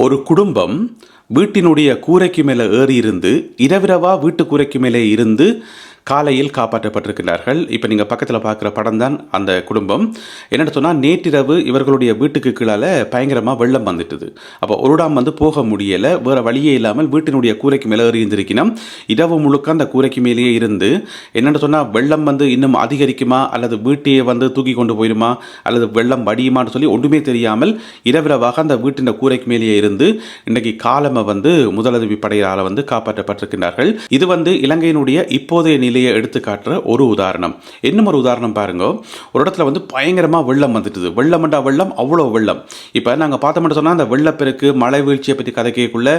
ஒரு குடும்பம் வீட்டினுடைய கூரைக்கு மேலே ஏறி இருந்து இரவிரவா வீட்டு கூரைக்கு மேலே இருந்து காலையில் காப்பாற்றப்பட்டிருக்கிறார்கள். இப்போ நீங்கள் பக்கத்தில் பார்க்குற படம் தான் அந்த குடும்பம். என்னென்னு சொன்னால் நேற்றிரவு இவர்களுடைய வீட்டுக்கு கீழால் பயங்கரமாக வெள்ளம் வந்துட்டுது. அப்போ ஒருடாம் வந்து போக முடியலை. வேறு வழியே இல்லாமல் வீட்டினுடைய கூரைக்கு மேலே எறிந்திருக்கணும் இரவு முழுக்க அந்த கூரைக்கு மேலேயே இருந்து என்னென்னு சொன்னால் வெள்ளம் வந்து இன்னும் அதிகரிக்குமா? அல்லது வீட்டையே வந்து தூக்கி கொண்டு போயிடுமா அல்லது வெள்ளம் வடியுமான்னு சொல்லி ஒன்றுமே தெரியாமல் இரவிரவாக அந்த வீட்டின் கூரைக்கு மேலேயே இருந்து இன்றைக்கு காலமை வந்து முதலுதவி படையால் வந்து காப்பாற்றப்பட்டிருக்கிறார்கள். இது வந்து இலங்கையினுடைய இப்போதைய நிலையை எடுத்து காட்டுற ஒரு உதாரணம். இன்னும் ஒரு உதாரணம் பாருங்க. ஒரு இடத்துல வந்து பயங்கரமாக வெள்ளம் வந்துட்டுது. வெள்ளம்ண்டா வெள்ளம் அவ்வளோ வெள்ளம். இப்போ நாங்கள் பார்த்தோம்னு சொன்னால் அந்த வெள்ளப்பெருக்கு மழை வீழ்ச்சியை பற்றி கதைக்கக்குள்ள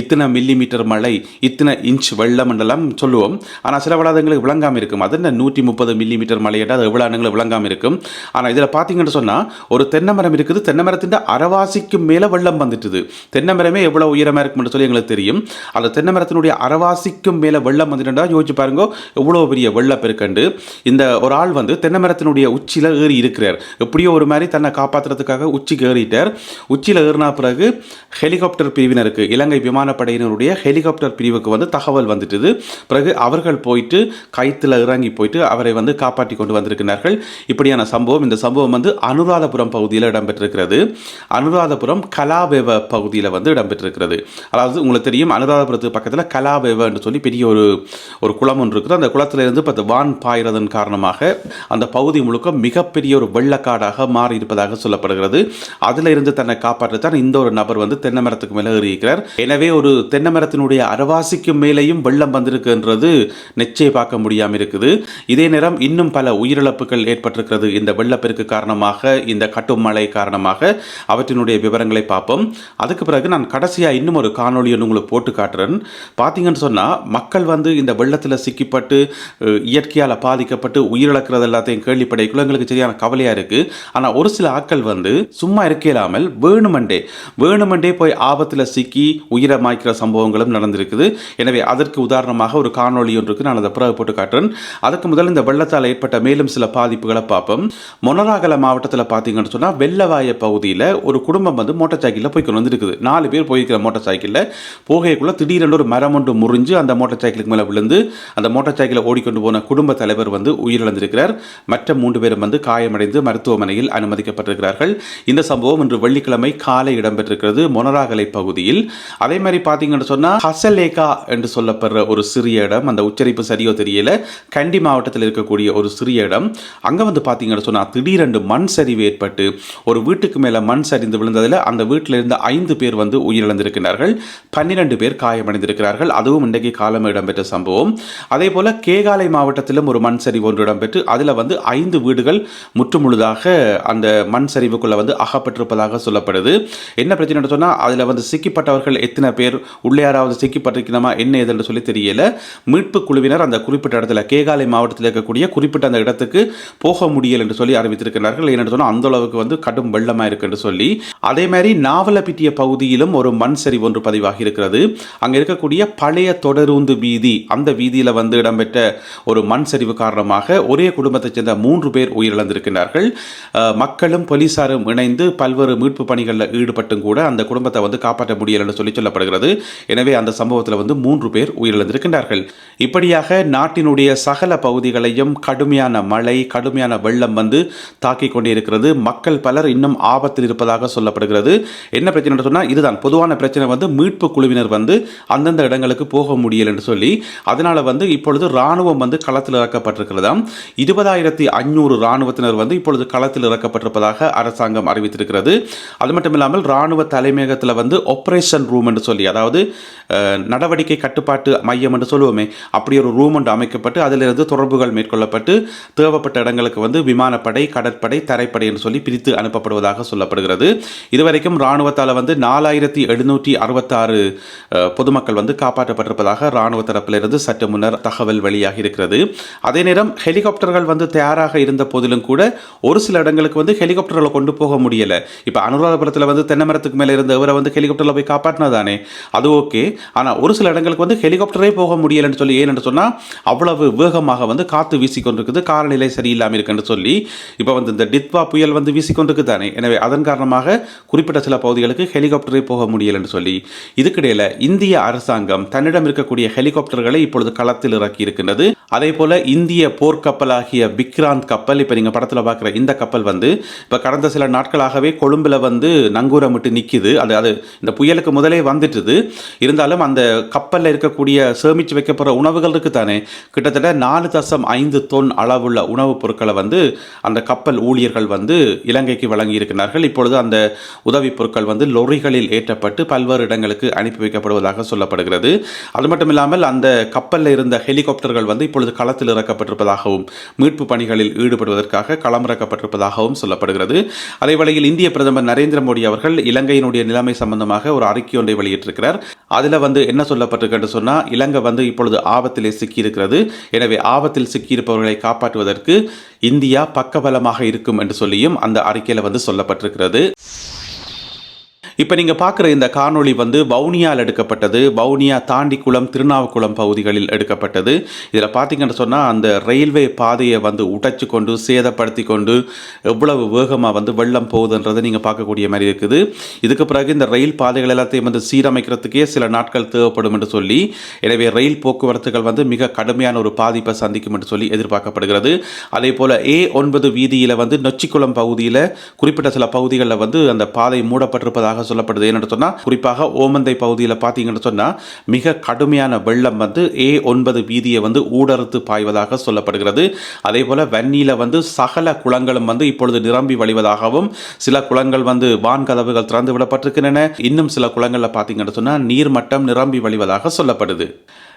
இத்தனை மில்லி மீட்டர் மழை இத்தனை இன்ச் வெள்ளம் என்றெல்லாம் சொல்லுவோம். ஆனால் சில விளாதங்களுக்கு விளங்காமல் இருக்கும். அது என்ன நூற்றி முப்பது மில்லி மீட்டர் மழையிட்ட அது எவ்வளோ விளங்காமல் இருக்கும். ஆனால் இதில் பார்த்தீங்கன்னு சொன்னால் ஒரு தென்னை மரம் இருக்குது. தென்னை மரத்தின் அரைவாசிக்கு மேலே வெள்ளம் வந்துட்டுது. தென்னை மரமே எவ்வளோ உயரமாக இருக்கும்னு சொல்லி எங்களுக்கு தெரியும். அந்த தென்னை மரத்தினுடைய அரைவாசிக்கும் மேலே வெள்ளம் வந்துட்டுண்டா யோசிச்சு பாருங்க. எவ்வளோ பெரிய வெள்ளப்பெருக்கண்டு இந்த ஒரு ஆள் வந்து தென்னை மரத்தினுடைய உச்சியில் ஏறி இருக்கிறார். எப்படியோ ஒரு மாதிரி தன்னை காப்பாற்றுறதுக்காக உச்சிக்கு ஏறிட்டார். உச்சியில் ஏறினா பிறகு ஹெலிகாப்டர் பிரிவினருக்கு இலங்கை விமானப்படையினருடைய ஹெலிகாப்டர் பிரிவுக்கு வந்து தகவல் வந்துட்டுது. பிறகு அவர்கள் போயிட்டு கைத்தில் இறங்கி போயிட்டு அவரை வந்து காப்பாற்றி கொண்டு வந்திருக்கிறார்கள். இப்படியான சம்பவம் இந்த சம்பவம் வந்து அனுராதபுரம் பகுதியில் இடம்பெற்றிருக்கிறது. அனுராதபுரம் கலாவேவ பகுதியில் வந்து இடம்பெற்றிருக்கிறது. அதாவது உங்களுக்கு தெரியும் அனுராதபுரத்துக்கு பக்கத்தில் கலாவேவன்னு சொல்லி பெரிய ஒரு ஒரு குளம் ஒன்று இருக்குது. அந்த குளத்திலிருந்து இப்போ வான் பாயிறதன் காரணமாக அந்த பகுதி முழுக்க மிகப்பெரிய ஒரு வெள்ளக்காடாக மாறி இருப்பதாக சொல்லப்படுகிறது. அதில் இருந்து தன்னை காப்பாற்றத்தான் இந்த ஒரு நபர் வந்து தென்னை மரத்துக்கு மேலே ஏறியிருக்கிறார். எனவே ஒரு தென்னை மரத்தினுடைய அரவாசிக்கு மேலேயும் வெள்ளம் வந்திருக்குன்றது நிச்சயம் பார்க்க முடியாமல் இருக்குது. இதே நேரம் இன்னும் பல உயிரிழப்புகள் ஏற்பட்டிருக்கிறது இந்த வெள்ளப்பெருக்கு காரணமாக இந்த கட்டும் மழை காரணமாக. அவற்றினுடைய விவரங்களை பார்ப்போம். அதுக்கு பிறகு நான் கடைசியாக இன்னும் ஒரு காணொலி ஒன்று உங்களுக்கு போட்டு காட்டுறேன். பார்த்தீங்கன்னு சொன்னால் மக்கள் வந்து இந்த வெள்ளத்தில் சிக்கிப்பட்டு இயற்கையால் பாதிக்கப்பட்டு உயிரிழக்கிறது எல்லாத்தையும் கேள்விப்படைக்குள்ள எங்களுக்கு சரியான கவலையாக இருக்குது ஆனால் ஒரு சில ஆட்கள் வந்து சும்மா இருக்க இல்லாமல் வேணுமண்டே வேணுமண்டே போய் ஆபத்தில் சிக்கி உயிரை மாய்க்கிற சம்பவங்களும் நடந்திருக்குது. எனவே அதற்கு உதாரணமாக ஒரு காணொளி ஒன்றுக்கு நான் அதை பிறகு போட்டு காட்டுறேன். அதுக்கு முதல் இந்த வெள்ளத்தால் ஏற்பட்ட மேலும் சில பாதிப்புகளை பார்ப்போம். மொனராகல மாவட்டத்தில் பார்த்தீங்கன்னு சொன்னால் வெள்ளவாய பகுதியில் ஒரு குடும்பம் வந்து மோட்டார் சைக்கிளில் போய்க்கொண்டு வந்துருக்குது. நாலு பேர் போயிருக்கிற மோட்டார் சைக்கிளில் போகைக்குள்ள திடீரென்று ஒரு மரம் ஒன்று முறிஞ்சு அந்த மோட்டார் சைக்கிளுக்கு மேலே விழுந்து அந்த மோட்டார் சைக்கிள் ஓடிக்கொண்டு போன குடும்ப தலைவர் வந்து உயிரிழந்திருக்கிறார். மற்ற மூன்று பேரும் வந்து காயமடைந்து மருத்துவமனையில் அனுமதிக்கப்பட்டிருக்கிறார்கள். இந்த சம்பவம் இன்று வெள்ளிக்கிழமை காலை இடம்பெற்றிருக்கிறது மொனராகலை பகுதியில். அதே மாதிரி பார்த்தீங்கன்னு சொன்னால் ஹசலேகா என்று சொல்லப்படுற ஒரு சிறிய இடம். அந்த உச்சரிப்பு சரியோ தெரியல. கண்டி மாவட்டத்தில் இருக்கக்கூடிய ஒரு சிறிய இடம். அங்கே வந்து பார்த்தீங்கன்னு சொன்னால் திடீரென்று மண் சரிவு ஏற்பட்டு ஒரு வீட்டுக்கு மேலே மண் சரிந்து விழுந்ததில் அந்த வீட்டில் இருந்த ஐந்து பேர் வந்து உயிரிழந்திருக்கிறார்கள். பன்னிரண்டு பேர் காயமடைந்திருக்கிறார்கள். அதுவும் இன்றைக்கு காலம் இடம்பெற்ற சம்பவம். அதே போல கேகாலை மாவட்டத்திலும் ஒரு மண் சரிவு ஒன்று இடம்பெற்று அதில் வந்து ஐந்து வீடுகள் முற்றுமுழுதாக அந்த மண் சரிவுக்குள்ளே வந்து அகப்பட்டிருப்பதாக சொல்லப்படுது. என்ன பிரச்சனை சொன்னால் அதில் வந்து சிக்கிப்பட்டவர்கள் எத்தனை பேர் உள்ளே யாராவது சிக்கிப்பட்டிருக்கணுமா என்ன ஏதுன்னு சொல்லி தெரியல. மீட்பு குழுவினர் அந்த குறிப்பிட்ட இடத்துல கேகாலை மாவட்டத்தில் இருக்கக்கூடிய குறிப்பிட்ட அந்த இடத்துக்கு போக முடியல என்று சொல்லி அறிவித்திருக்கிறார்கள். என்னென்னு சொன்னால் அந்த அளவுக்கு வந்து கடும் வெள்ளமாக இருக்கு என்று சொல்லி. அதே மாதிரி நாவலப்பிட்டிய பகுதியிலும் ஒரு மண் சரிவு ஒன்று பதிவாகி இருக்கிறது. அங்கே இருக்கக்கூடிய பழைய தொடருந்து வீதி அந்த வீதியில் வந்து இடம்பெற்ற ஒரு மண் சரிவு காரணமாக ஒரே குடும்பத்தைச் சேர்ந்த மூன்று பேர் உயிரிழந்திருக்கிறார்கள். மக்களும் போலீசாரும் இணைந்து பல்வேறு மீட்பு பணிகளில் ஈடுபட்டும் கூட அந்த குடும்பத்தை வந்து காப்பாற்ற முடியல என்று சொல்லி சொல்லப்படுகிறது. எனவே அந்த சம்பவத்தில் வந்து மூன்று பேர் உயிரிழந்திருக்கின்றார்கள் இப்படியாக நாட்டினுடைய சகல பகுதிகளையும் கடுமையான மழை கடுமையான வெள்ளம் வந்து தாக்கிக் கொண்டிருக்கிறது. மக்கள் பலர் இன்னும் ஆபத்தில் இருப்பதாக சொல்லப்படுகிறது. என்ன பிரச்சனை சொன்னால் இதுதான். பொதுவான பிரச்சனை வந்து மீட்பு குழுவினர் வந்து அந்தந்த இடங்களுக்கு போக முடியல என்று சொல்லி அதனால வந்து இப்பொழுது ராணுவம் வந்து களத்தில் இறக்கப்பட்டிருக்கிறதாம். இருபதாயிரத்தி ஐநூறு ராணுவத்தினர் வந்து இப்பொழுது களத்தில் இறக்கப்பட்டிருப்பதாக அரசாங்கம் அறிவித்திருக்கிறது. அது மட்டும் இல்லாமல் ராணுவ தலைமையகத்தில் வந்து ஆப்ரேஷன் ரூம் என்று சொல்லி அதாவது நடவடிக்கை கட்டுப்பாட்டு மையம் என்று சொல்லுவோமே அப்படி ஒரு ரூம் ஒன்று அமைக்கப்பட்டு அதிலிருந்து தொடர்புகள் மேற்கொள்ளப்பட்டு தேவைப்பட்ட இடங்களுக்கு வந்து விமானப்படை கடற்படை தரைப்படை என்று சொல்லி பிரித்து அனுப்பப்படுவதாக சொல்லப்படுகிறது. இதுவரைக்கும் ராணுவத்தால் வந்து நாலாயிரத்தி எழுநூற்றி அறுபத்தாறு பொதுமக்கள் வந்து காப்பாற்றப்பட்டிருப்பதாக ராணுவ தரப்பிலிருந்து சற்று முன்னர் தகவல் வெளியாகி இருக்கிறது. அதே நேரம் ஹெலிகாப்டர்கள் வந்து தயாராக இருந்த போதிலும் கூட ஒரு சில இடங்களுக்கு வந்து ஹெலிகாப்டர்களை கொண்டு போக முடியல. இப்போ அனுராதபுரத்தில் வந்து தென்னை மரத்துக்கு மேலே இருந்த இவரை வந்து ஹெலிகாப்டரில் போய் காப்பாற்றினதானே? அது ஓகே. ஆனால் ஒரு சில இடங்களுக்கு வந்து ஹெலிகாப்டரே போக முடியலைன்னு சொல்லி ஏன்னு சொன்னால் அவ்வளவு வேகமாக வந்து காற்று வீசிக்கொண்டிருக்குது காலநிலை சரியில்லாமல் இருக்குன்னு சொல்லி. இப்போ வந்து இந்த டித்வா புயல் வந்து வீசிக்கொண்டிருக்கு தானே எனவே அதன் காரணமாக குறிப்பிட்ட சில பகுதிகளுக்கு ஹெலிகாப்டரே போக முடியலைன்னு சொல்லி. இதுக்கிடையில் இந்திய அரசாங்கம் தன்னிடம் இருக்கக்கூடிய ஹெலிகாப்டர்களை இப்பொழுது களத்தில் இறக்கி இருக்கின்றது. அதே போல இந்திய போர்க்கப்பலாகிய விக்ராந்த் கப்பல் இப்போ நீங்கள் படத்தில் பார்க்குற இந்த கப்பல் வந்து இப்போ கடந்த சில நாட்களாகவே கொழும்புல வந்து நங்கூரமிட்டு நிற்கிது அது அது இந்த புயலுக்கு முதலே வந்துட்டுது. இருந்தாலும் அந்த கப்பலில் இருக்கக்கூடிய சேமித்து வைக்கப்படுற உணவுகள் இருக்குது தானே கிட்டத்தட்ட நாலு தசம் ஐந்து தொன் அளவுள்ள உணவுப் பொருட்களை வந்து அந்த கப்பல் ஊழியர்கள் வந்து இலங்கைக்கு வழங்கி இருக்கிறார்கள் இப்பொழுது அந்த உதவிப் பொருட்கள் வந்து லொரிகளில் ஏற்றப்பட்டு பல்வேறு இடங்களுக்கு அனுப்பி வைக்கப்படுவதாக சொல்லப்படுகிறது. அது மட்டும் இல்லாமல் அந்த கப்பலில் இருந்த ஹெலிகாப்டர் ஹெலிகாப்டர்கள் வந்து இப்பொழுது களத்தில் இறக்கப்பட்டிருப்பதாகவும் மீட்பு பணிகளில் ஈடுபடுவதற்காக களம் இறக்கப்பட்டிருப்பதாகவும் சொல்லப்படுகிறது. அதேவேளையில் இந்திய பிரதமர் நரேந்திர மோடி அவர்கள் இலங்கையினுடைய நிலைமை சம்பந்தமாக ஒரு அறிக்கை ஒன்றை வெளியிட்டிருக்கிறார். அதில் வந்து என்ன சொல்லப்பட்டிருக்கு சொன்னால் இலங்கை வந்து இப்பொழுது ஆபத்திலே சிக்கியிருக்கிறது. எனவே ஆபத்தில் சிக்கியிருப்பவர்களை காப்பாற்றுவதற்கு இந்தியா பக்கபலமாக இருக்கும் என்று சொல்லியும் அந்த அறிக்கையில் வந்து சொல்லப்பட்டிருக்கிறது. இப்போ நீங்கள் பார்க்குற இந்த காணொளி வந்து வவுனியால் எடுக்கப்பட்டது. வவுனியா தாண்டிக்குளம் திருநாவுக்குளம் பகுதிகளில் எடுக்கப்பட்டது. இதில் பார்த்தீங்கன்னு சொன்னால் அந்த ரயில்வே பாதையை வந்து உடைச்சு கொண்டு சேதப்படுத்தி கொண்டு எவ்வளவு வேகமாக வந்து வெள்ளம் போகுதுன்றதை நீங்கள் பார்க்கக்கூடிய மாதிரி இருக்குது. இதுக்கு பிறகு இந்த ரயில் பாதைகள் எல்லாத்தையும் வந்து சீரமைக்கிறதுக்கே சில நாட்கள் தேவைப்படும் என்று சொல்லி எனவே ரயில் போக்குவரத்துகள் வந்து மிக கடுமையான ஒரு பாதிப்பை சந்திக்கும் என்று சொல்லி எதிர்பார்க்கப்படுகிறது. அதே போல் ஏ ஒன்பது வீதியில் வந்து நொச்சிக்குளம் பகுதியில் குறிப்பிட்ட சில பகுதிகளில் வந்து அந்த பாதை மூடப்பட்டிருப்பதாக சொல்லப்படுது. என்னென்னு சொன்னால் குறிப்பாக ஓமந்தை பகுதியில் பார்த்தீங்கன்னு சொன்னால் மிக கடுமையான வெள்ளம் வந்து ஏ ஒன்பது வீதியை வந்து ஊடறுத்து பாய்வதாக சொல்லப்படுகிறது. அதே போல் வன்னியில் வந்து சகல குளங்களும் வந்து இப்பொழுது நிரம்பி வழிவதாகவும் சில குளங்கள் வந்து வான் கதவுகள் திறந்து விடப்பட்டிருக்கின்றன. இன்னும் சில குளங்களில் பார்த்தீங்கன்னு சொன்னால் நீர்மட்டம் நிரம்பி வழிவதாக சொல்லப்படுது.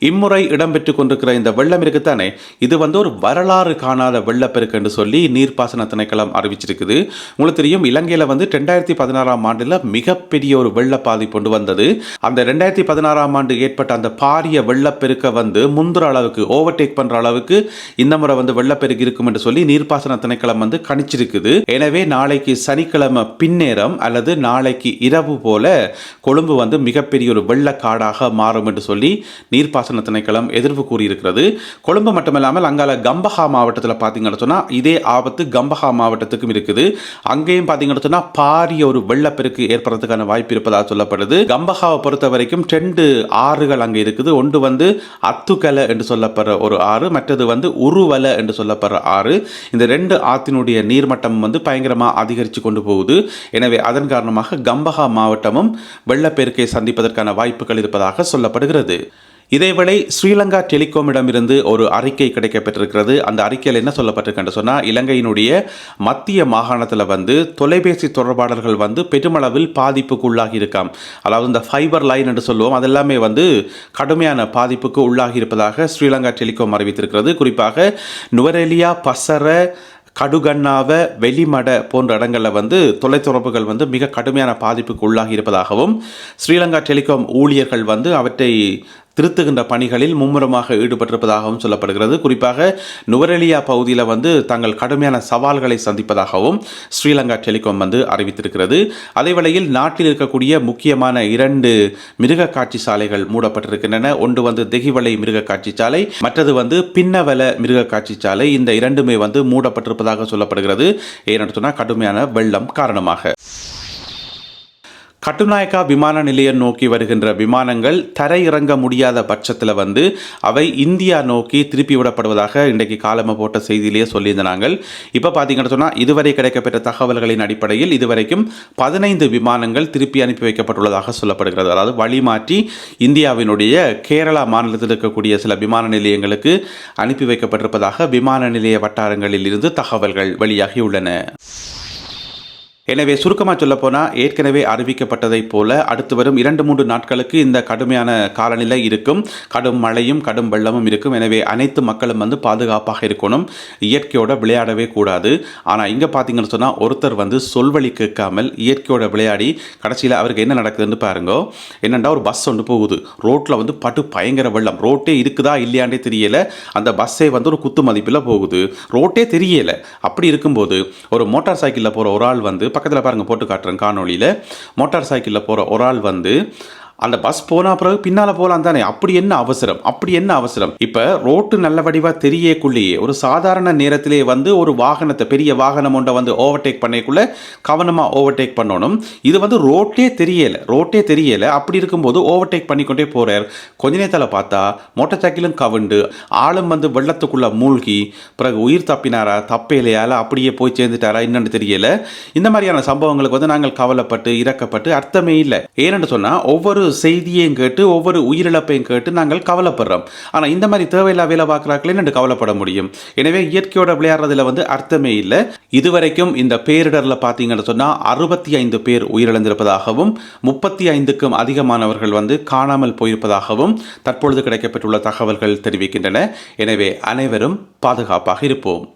இம்முறை இடம்பெற்று கொண்டிருக்கிற இந்த வெள்ளம் இருக்குத்தானே இது வந்து ஒரு வரலாறு காணாத வெள்ளப்பெருக்கு என்று சொல்லி நீர்ப்பாசன திணைக்களம் அறிவிச்சிருக்குது. உங்களுக்கு தெரியும் இலங்கையில் வந்து ரெண்டாயிரத்தி பதினாறாம் ஆண்டில் மிகப்பெரிய ஒரு வெள்ள பாதிப்பு கொண்டு வந்தது. அந்த ரெண்டாயிரத்தி பதினாறாம் ஆண்டு ஏற்பட்ட அந்த பாரிய வெள்ளப்பெருக்க வந்து முந்துற அளவுக்கு ஓவர்டேக் பண்ற அளவுக்கு இந்த முறை வந்து வெள்ளப்பெருக்கு இருக்கும் என்று சொல்லி நீர்ப்பாசன திணைக்களம் வந்து கணிச்சிருக்குது. எனவே நாளைக்கு சனிக்கிழமை பின்னேரம் அல்லது நாளைக்கு இரவு போல கொழும்பு வந்து மிகப்பெரிய ஒரு வெள்ளக்காடாக மாறும் என்று சொல்லி நீர்ப்பாசன திணைக்களம் எதிர்ப்பு கூறியிருக்கிறது. கொழும்பு மட்டுமில்லாமல் அங்கால கம்பஹா மாவட்டத்தில் பார்த்தீங்கன்னு சொன்னால் இதே ஆபத்து கம்பஹா மாவட்டத்துக்கும் இருக்குது. அங்கேயும் பார்த்தீங்கன்னு சொன்னால் பாரிய ஒரு வெள்ளப்பெருக்கு ஏற்படுறதுக்கான வாய்ப்பு இருப்பதாக சொல்லப்படுது. கம்பஹாவை பொறுத்த வரைக்கும் ரெண்டு ஆறுகள் அங்கே இருக்குது. ஒன்று வந்து அத்துக்கலை என்று சொல்லப்படுற ஒரு ஆறு மற்றது வந்து உருவலை என்று சொல்லப்படுற ஆறு. இந்த ரெண்டு ஆற்றினுடைய நீர்மட்டம் வந்து பயங்கரமாக அதிகரித்து கொண்டு போகுது. எனவே அதன் காரணமாக கம்பஹா மாவட்டமும் வெள்ளப்பெருக்கை சந்திப்பதற்கான வாய்ப்புகள் இருப்பதாக சொல்லப்படுகிறது. இதேவேளை ஸ்ரீலங்கா டெலிகாமிடமிருந்து ஒரு அறிக்கை கிடைக்கப்பட்டிருக்கிறது அந்த அறிக்கையில் என்ன சொல்லப்பட்டிருக்குன்னு சொன்னால் இலங்கையினுடைய மத்திய மாகாணத்தில் வந்து தொலைபேசி தொடர்பாடல்கள் வந்து பெருமளவில் பாதிப்புக்கு உள்ளாகி இருக்காம். அதாவது இந்த ஃபைபர் லைன் என்று சொல்லுவோம் அதெல்லாமே வந்து கடுமையான பாதிப்புக்கு உள்ளாகி இருப்பதாக ஸ்ரீலங்கா டெலிகாம் அறிவித்திருக்கிறது. குறிப்பாக நுவரெலியா பசர கடுகண்ணாவ வெளிமட போன்ற இடங்களில் வந்து தொலைத்தொடர்புகள் வந்து மிக கடுமையான பாதிப்புக்கு உள்ளாகி இருப்பதாகவும் ஸ்ரீலங்கா டெலிகாம் ஊழியர்கள் வந்து அவற்றை திருத்துகின்ற பணிகளில் மும்முரமாக ஈடுபட்டிருப்பதாகவும் சொல்லப்படுகிறது. குறிப்பாக நுவரெலியா பகுதியில் வந்து தங்கள் கடுமையான சவால்களை சந்திப்பதாகவும் ஸ்ரீலங்கா டெலிகாம் வந்து அறிவித்திருக்கிறது. அதேவேளையில் நாட்டில் இருக்கக்கூடிய முக்கியமான இரண்டு மிருக காட்சி சாலைகள் மூடப்பட்டிருக்கின்றன. ஒன்று வந்து தெகிவலை மிருக காட்சி சாலை மற்றது வந்து பின்னவல மிருக காட்சி சாலை. இந்த இரண்டுமே வந்து மூடப்பட்டிருப்பதாக சொல்லப்படுகிறது. ஏன்னு சொன்னால் கடுமையான வெள்ளம் காரணமாக. கட்டுநாயக்கா விமான நிலையம் நோக்கி வருகின்ற விமானங்கள் தரையிறங்க முடியாத பட்சத்தில் வந்து அவை இந்தியா நோக்கி திருப்பி விடப்படுவதாக இன்றைக்கு காலம போட்ட செய்தியிலேயே சொல்லியிருந்தாங்க இப்போ பார்த்தீங்கன்னு சொன்னால் இதுவரை கிடைக்கப்பெற்ற தகவல்களின் அடிப்படையில் இதுவரைக்கும் பதினைந்து விமானங்கள் திருப்பி அனுப்பி வைக்கப்பட்டுள்ளதாக சொல்லப்படுகிறது. அதாவது வழிமாற்றி இந்தியாவினுடைய கேரளா மாநிலத்தில் இருக்கக்கூடிய சில விமான நிலையங்களுக்கு அனுப்பி வைக்கப்பட்டிருப்பதாக விமான நிலைய வட்டாரங்களில் இருந்து தகவல்கள் வெளியாகியுள்ளன எனவே சுருக்கமாக சொல்ல போனால் ஏற்கனவே அறிவிக்கப்பட்டதைப் போல அடுத்து வரும் இரண்டு மூன்று நாட்களுக்கு இந்த கடுமையான காலநிலை இருக்கும். கடும் மழையும் கடும் வெள்ளமும் இருக்கும். எனவே அனைத்து மக்களும் வந்து பாதுகாப்பாக இருக்கணும். இயற்கையோட விளையாடவே கூடாது. ஆனால் இங்கே பார்த்தீங்கன்னு சொன்னால் ஒருத்தர் வந்து சொல்வழி கேட்காமல் இயற்கையோட விளையாடி கடைசியில் அவருக்கு என்ன நடக்குதுன்னு பாருங்க. என்னென்னா ஒரு பஸ் ஒன்று போகுது. ரோட்டில் வந்து பட்டு பயங்கர வெள்ளம். ரோட்டே இருக்குதா இல்லையாண்டே தெரியல. அந்த பஸ்ஸே வந்து ஒரு குத்து மதிப்பில் போகுது. ரோட்டே தெரியலை. அப்படி இருக்கும்போது ஒரு மோட்டார் சைக்கிளில் போகிற ஒரு ஆள் வந்து பக்கத்தில் பாருங்கள் போட்டு காட்டுறேன். காணொளியில் மோட்டார் சைக்கிளில் போகிற ஒரு ஆள் வந்து அந்த பஸ் போனா பிறகு பின்னால போலாம் தானே? அப்படி என்ன அவசரம்? அப்படி என்ன அவசரம்? இப்ப ரோட்டு நல்ல வடிவா தெரியக்குள்ளேயே ஒரு சாதாரண நேரத்திலே வந்து ஒரு வாகனத்தை பெரிய வாகனம் ஒன்றை வந்து ஓவர்டேக் பண்ணக்குள்ள கவனமா ஓவர்டேக் பண்ணணும். இது வந்து ரோட்டே தெரியல ரோட்டே தெரியல. அப்படி இருக்கும்போது ஓவர்டேக் பண்ணிக்கொண்டே போறார். கொஞ்ச நேரத்தில் பார்த்தா மோட்டர் சைக்கிளும் கவுண்டு ஆளும் வந்து வெள்ளத்துக்குள்ள மூழ்கி பிறகு உயிர் தப்பினாரா தப்பேலையால அப்படியே போய் சேர்ந்துட்டாரா என்னன்னு தெரியல. இந்த மாதிரியான சம்பவங்களுக்கு வந்து நாங்கள் கவலைப்பட்டு இறக்கப்பட்டு அர்த்தமே இல்லை. ஏன்னு சொன்னா ஒவ்வொரு செய்தியையும் கேட்டு ஒவ்வொரு உயிரிழப்பையும் கேட்டு நாங்கள் கவலைப்படுறோம். ஆனால் இந்த மாதிரி தேவையில்லா வேலை பார்க்குறாங்களே நண்டு கவலைப்பட முடியும். எனவே இயற்கையோட விளையாடுறதுல வந்து அர்த்தமே இல்லை. இதுவரைக்கும் இந்த பேரிடரில் பார்த்தீங்கன்னு சொன்னால் அறுபத்தி ஐந்து பேர் உயிரிழந்திருப்பதாகவும் முப்பத்தி ஐந்துக்கும் அதிகமானவர்கள் வந்து காணாமல் போயிருப்பதாகவும் தற்பொழுது கிடைக்கப்பட்டுள்ள தகவல்கள் தெரிவிக்கின்றன. எனவே அனைவரும் பாதுகாப்பாக இருப்போம்.